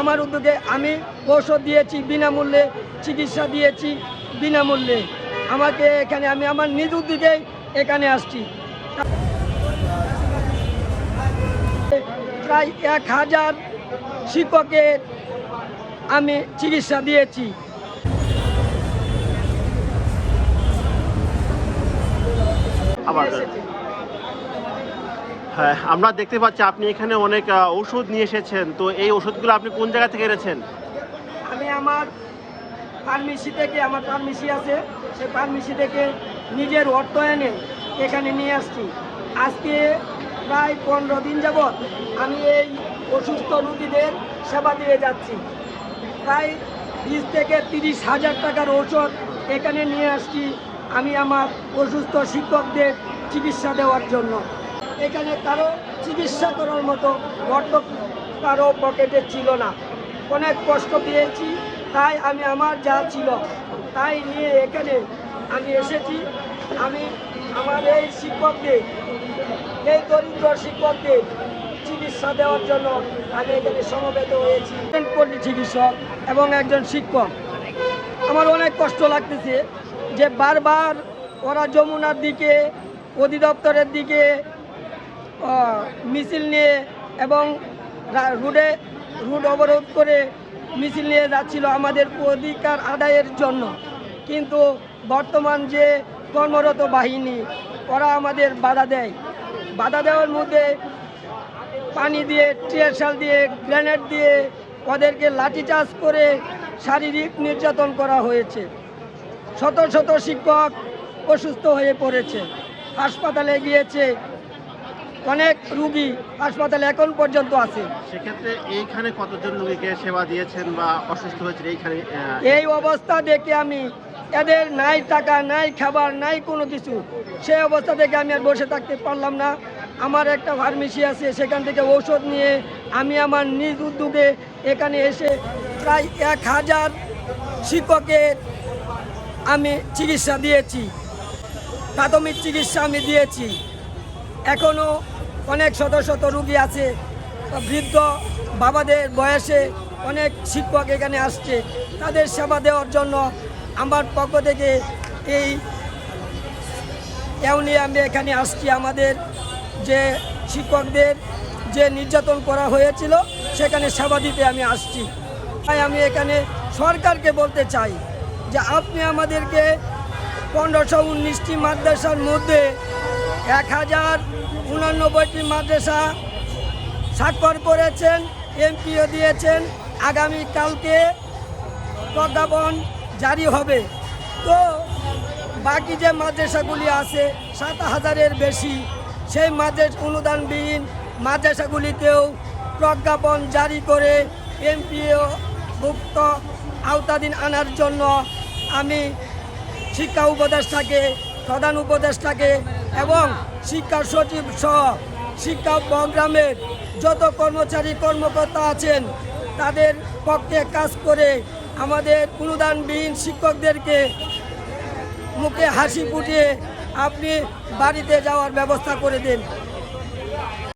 আমার উদ্যোগে আমি ঔষধ দিয়েছি, বিনামূল্যে চিকিৎসা দিয়েছি, বিনামূল্যে। আমাকে এখানে আমি আমার নিজ উদ্যোগেই এখানে আসছি। প্রায় এক হাজার শিক্ষকের আমি চিকিৎসা দিয়েছি। আবার আমরা দেখতে পাচ্ছি আপনি এখানে অনেক ওষুধ নিয়ে এসেছেন। তো এই ওষুধগুলো আপনি কোন জায়গা থেকে এনেছেন? আমি আমার ফার্মেসি থেকে, আমার ফার্মেসি আছে সেই ফার্মেসি থেকে নিজের অর্থ এনে এখানে নিয়ে আসছি। আজকে প্রায় পনেরো দিন যাবৎ আমি এই অসুস্থ রুগীদের সেবা দিয়ে যাচ্ছি। প্রায় বিশ থেকে তিরিশ হাজার টাকার ওষুধ এখানে নিয়ে আসছি আমি আমার অসুস্থ শিক্ষকদের চিকিৎসা দেওয়ার জন্য। এখানে কারও চিকিৎসা করার মতো অর্থ কারও পকেটে ছিল না। অনেক কষ্ট পেয়েছি, তাই আমি আমার যা ছিল তাই নিয়ে এখানে আমি এসেছি। আমি আমার এই শিক্ষকদের এই দরিদ্র শিক্ষকদের চিকিৎসা দেওয়ার জন্য আমি এখানে সমবেত হয়েছি। পল্লী চিকিৎসক এবং একজন শিক্ষক। আমার অনেক কষ্ট লাগতেছে যে বারবার ওরা যমুনার দিকে, অধিদপ্তরের দিকে মিছিল নিয়ে এবং রা- রুটে রুট অবরোধ করে মিছিল নিয়ে যাচ্ছিল আমাদের অধিকার আদায়ের জন্য। কিন্তু বর্তমান যে কর্মরত বাহিনী, ওরা আমাদের বাধা দেয়। বাধা দেওয়ার মধ্যে পানি দিয়ে টিয়ারশাল দিয়ে, গ্রেনেড দিয়ে ওদেরকে লাঠিচার্জ করে শারীরিক নির্যাতন করা হয়েছে। শত শত শিক্ষক অসুস্থ হয়ে পড়েছে। হাসপাতালে গিয়েছে। অনেক রুগী হাসপাতালে এখন পর্যন্ত আছে। সেক্ষেত্রে এইখানে কতজন রোগীকে সেবা দিয়েছেন বা অসুস্থ হয়েছিল এইখানে এই অবস্থা দেখে আমি এদের নাই টাকা নাই খাবার নাই কোনো কিছু সেই অবস্থা থেকে আমি আর বসে থাকতে পারলাম না। আমার একটা ফার্মেসি আছে সেখান থেকে ঔষধ নিয়ে আমি আমার নিজ উদ্যোগে এখানে এসে প্রায় এক হাজার শিক্ষকের আমি চিকিৎসা দিয়েছি প্রাথমিক চিকিৎসা আমি দিয়েছি। এখনও অনেক শত শত রুগী আছে বৃদ্ধ বাবাদের বয়সে অনেক শিক্ষক এখানে আসছে। তাদের সেবা দেওয়ার জন্য আমার পক্ষ থেকে এই নিয়ে আমি এখানে আসছি। আমাদের যে শিক্ষকদের যে নির্যাতন করা হয়েছিল, সেখানে সেবা দিতে আমি আসছি। তাই আমি এখানে সরকারকে বলতে চাই যে আপনি আমাদেরকে পনেরোশো উনিশটি মাদ্রাসার মধ্যে এক হাজার উনানব্বইটি মাদ্রাসা স্বাক্ষর করেছেন, এমপিও দিয়েছেন। আগামী কালকে প্রজ্ঞাপন জারি হবে। তো বাকি যে মাদ্রাসাগুলি আছে, সাত হাজারের বেশি, সেই মাদ্রাস অনুদানবিহীন মাদ্রাসাগুলিতেও প্রজ্ঞাপন জারি করে এমপিও ভুক্ত আওতাধীন আনার জন্য আমি শিক্ষা উপদেষ্টাকে, প্রধান উপদেষ্টাকে এবং শিক্ষা সচিব সহ শিক্ষা প্রোগ্রামের যত কর্মচারী, কর্মকর্তা আছেন, তাদের পক্ষে কাজ করে আমাদের অনুদানবিহীন শিক্ষকদেরকে মুখে হাসি ফুটিয়ে আপনি বাড়িতে যাওয়ার ব্যবস্থা করে দিন।